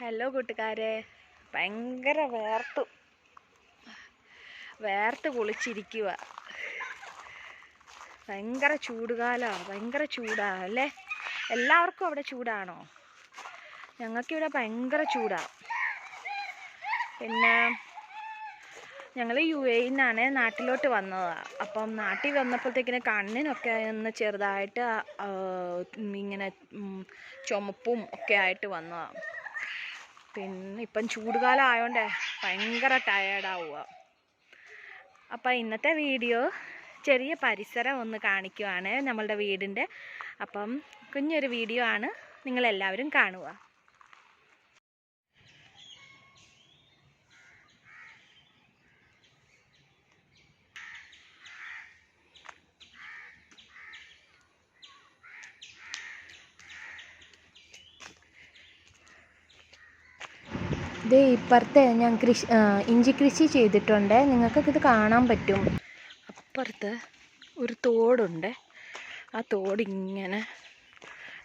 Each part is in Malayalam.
ഹലോ കൂട്ടുകാരെ. ഭയങ്കര വേർത്തു. വേർത്ത് കുളിച്ചിരിക്കുക ഭയങ്കര ചൂടുകാലമാണ് ഭയങ്കര ചൂടാ അല്ലേ? എല്ലാവർക്കും അവിടെ ചൂടാണോ? ഞങ്ങൾക്കിവിടെ ഭയങ്കര ചൂടാ. പിന്നെ ഞങ്ങൾ യു എയിൽ നിന്നാണ് നാട്ടിലോട്ട് വന്നതാണ് അപ്പം നാട്ടിൽ വന്നപ്പോഴത്തേക്കിന് കണ്ണിനൊക്കെ ഒന്ന് ചെറുതായിട്ട് ഇങ്ങനെ ചുമപ്പും ഒക്കെ ആയിട്ട് വന്നതാണ് പിന്നെ ഇപ്പം ചൂടുകാലം ആയതുകൊണ്ട് ഭയങ്കര ടയേർഡാവുക അപ്പം ഇന്നത്തെ വീഡിയോ ചെറിയ പരിസരം ഒന്ന് കാണിക്കുവാണ് നമ്മളുടെ വീടിന്റെ. അപ്പം കുഞ്ഞൊരു വീഡിയോ ആണ് നിങ്ങളെല്ലാവരും കാണുക. ദേ ഇപ്പുറത്തെ ഞാൻ കൃഷി ഇഞ്ചി കൃഷി ചെയ്തിട്ടുണ്ട്. നിങ്ങൾക്കൊക്കെ ഇത് കാണാൻ പറ്റും. അപ്പുറത്ത് ഒരു തോടുണ്ട്. ആ തോടിങ്ങനെ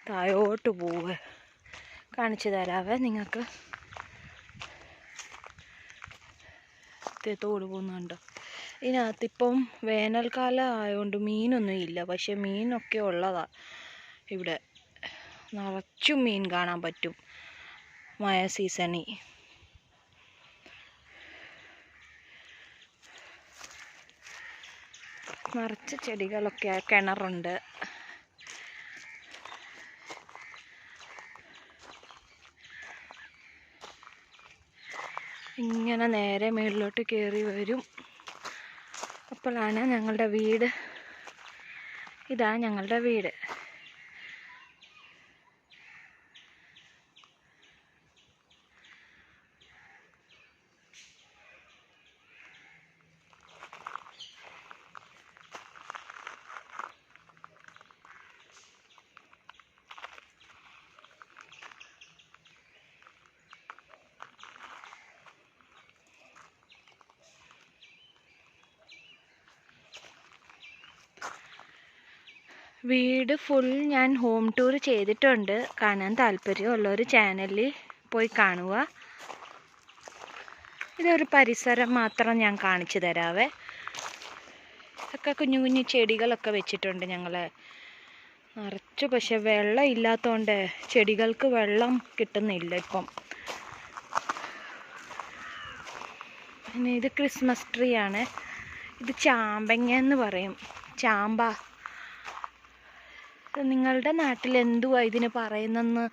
താഴോട്ട് പോവുക. കാണിച്ചു തരാവേ നിങ്ങൾക്ക്. തോട് പോകുന്നുണ്ടോ. ഇതിനകത്ത് ഇപ്പം വേനൽക്കാലം ആയതുകൊണ്ട് മീനൊന്നും ഇല്ല. പക്ഷെ മീനൊക്കെ ഉള്ളതാ. ഇവിടെ നിറച്ചും മീൻ കാണാൻ പറ്റും. മഴ സീസണിൽ. നിറച്ച് ചെടികളൊക്കെ കിണറുണ്ട്. ഇങ്ങനെ നേരെ മുകളിലോട്ട് കയറി വരും. അപ്പോഴാണ് ഞങ്ങളുടെ വീട്. ഇതാ ഞങ്ങളുടെ വീട്. വീട് ഫുൾ ഞാൻ ഹോം ടൂർ ചെയ്തിട്ടുണ്ട്. കാണാൻ താല്പര്യമുള്ളൊരു ചാനലിൽ പോയി കാണുക. ഇതൊരു പരിസരം മാത്രം ഞാൻ കാണിച്ചു തരാവേ. ഒക്കെ കുഞ്ഞു കുഞ്ഞു ചെടികളൊക്കെ വെച്ചിട്ടുണ്ട് ഞങ്ങൾ നിറച്ചു പക്ഷെ വെള്ളം ഇല്ലാത്തതുകൊണ്ട് ചെടികൾക്ക് വെള്ളം കിട്ടുന്നില്ല ഇപ്പം. പിന്നെ ഇത് ക്രിസ്മസ് ട്രീ ആണ്. ഇത് ചാമ്പങ്ങ എന്ന് പറയും. ചാമ്പ. നിങ്ങളുടെ നാട്ടിൽ എന്തുവാ ഇതിന് പറയുന്നെന്ന്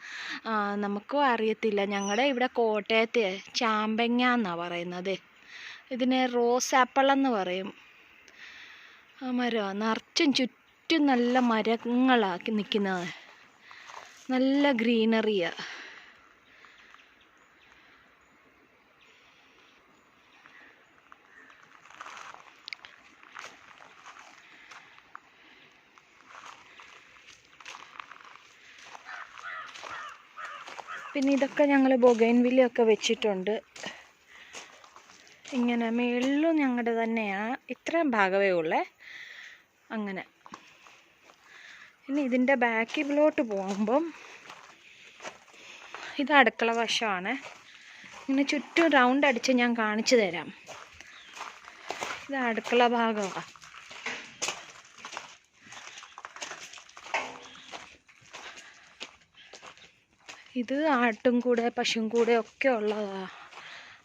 നമുക്കും അറിയത്തില്ല. ഞങ്ങളുടെ ഇവിടെ കോട്ടയത്ത് ചാമ്പങ്ങ എന്നാണ് പറയുന്നത്. ഇതിന് റോസ് ആപ്പിൾ എന്ന് പറയും. ആ മരം നിറച്ചും ചുറ്റും നല്ല മരങ്ങളാക്കി നിൽക്കുന്നത്. നല്ല ഗ്രീനറിയാ. പിന്നെ ഇതൊക്കെ ഞങ്ങൾ ബൊഗൈൻവില്ലയൊക്കെ വെച്ചിട്ടുണ്ട്. ഇങ്ങനെ മേളിലും ഞങ്ങളുടെ തന്നെയാണ് ഇത്രയും ഭാഗമേ ഉള്ളേ. അങ്ങനെ. ഇനി ഇതിന്റെ ബാക്കിലോട്ട് പോകുമ്പം ഇത് അടുക്കള വശമാണ് ഇങ്ങനെ ചുറ്റും റൗണ്ട് അടിച്ച് ഞാൻ കാണിച്ചു തരാം. ഇത് അടുക്കള ഭാഗമാണ് ഇത് ആട്ടും കൂടെ പശുവും കൂടെ ഒക്കെ ഉള്ളതാ.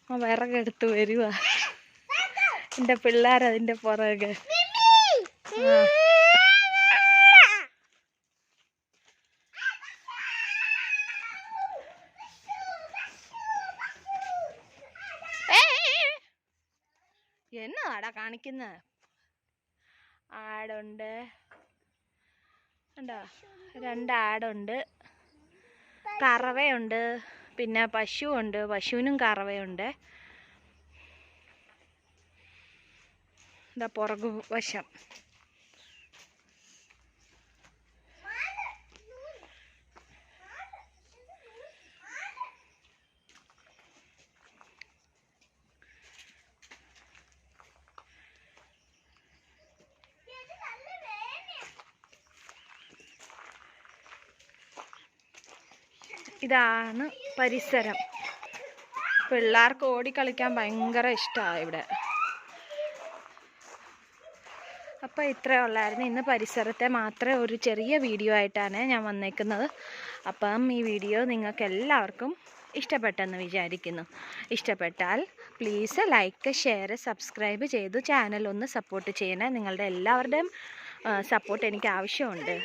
ആ വിറകെടുത്ത് വരുക എന്റെ പിള്ളേർ അതിന്റെ പുറകെ. ആ. കാണിക്കുന്ന? കാണിക്കുന്നത് ആടുണ്ട്. ഉണ്ടോ രണ്ട് ആടുണ്ട്. കറവയുണ്ട് പിന്നെ പശുവുണ്ട് പശുവിനും കറവയുണ്ട്. ഇതാ പുറകു വശം. ഇതാണ് പരിസരം. പിള്ളേർക്ക് ഓടിക്കളിക്കാൻ ഭയങ്കര ഇഷ്ടമാണ് ഇവിടെ. അപ്പോൾ ഇത്രയേ ഉള്ളായിരുന്നു. ഇന്ന് പരിസരത്തെ മാത്രമേ ഒരു ചെറിയ വീഡിയോ ആയിട്ടാണ് ഞാൻ വന്നേക്കുന്നത്. അപ്പം ഈ വീഡിയോ നിങ്ങൾക്ക് എല്ലാവർക്കും ഇഷ്ടപ്പെട്ടെന്ന് വിചാരിക്കുന്നു. ഇഷ്ടപ്പെട്ടാൽ പ്ലീസ് ലൈക്ക് ഷെയർ സബ്സ്ക്രൈബ് ചെയ്ത് ചാനൽ ഒന്ന് സപ്പോർട്ട് ചെയ്യണേ. നിങ്ങളുടെ എല്ലാവരുടെയും സപ്പോർട്ട് എനിക്ക് ആവശ്യമുണ്ട്.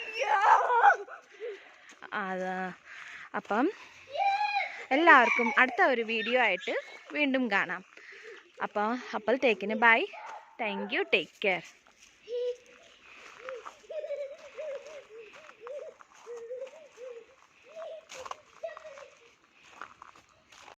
അത് അപ്പം എല്ലാവർക്കും അടുത്ത ഒരു വീഡിയോ ആയിട്ട് വീണ്ടും കാണാം. അപ്പോൾ അപ്പോഴത്തേക്കിന് bye thank you take care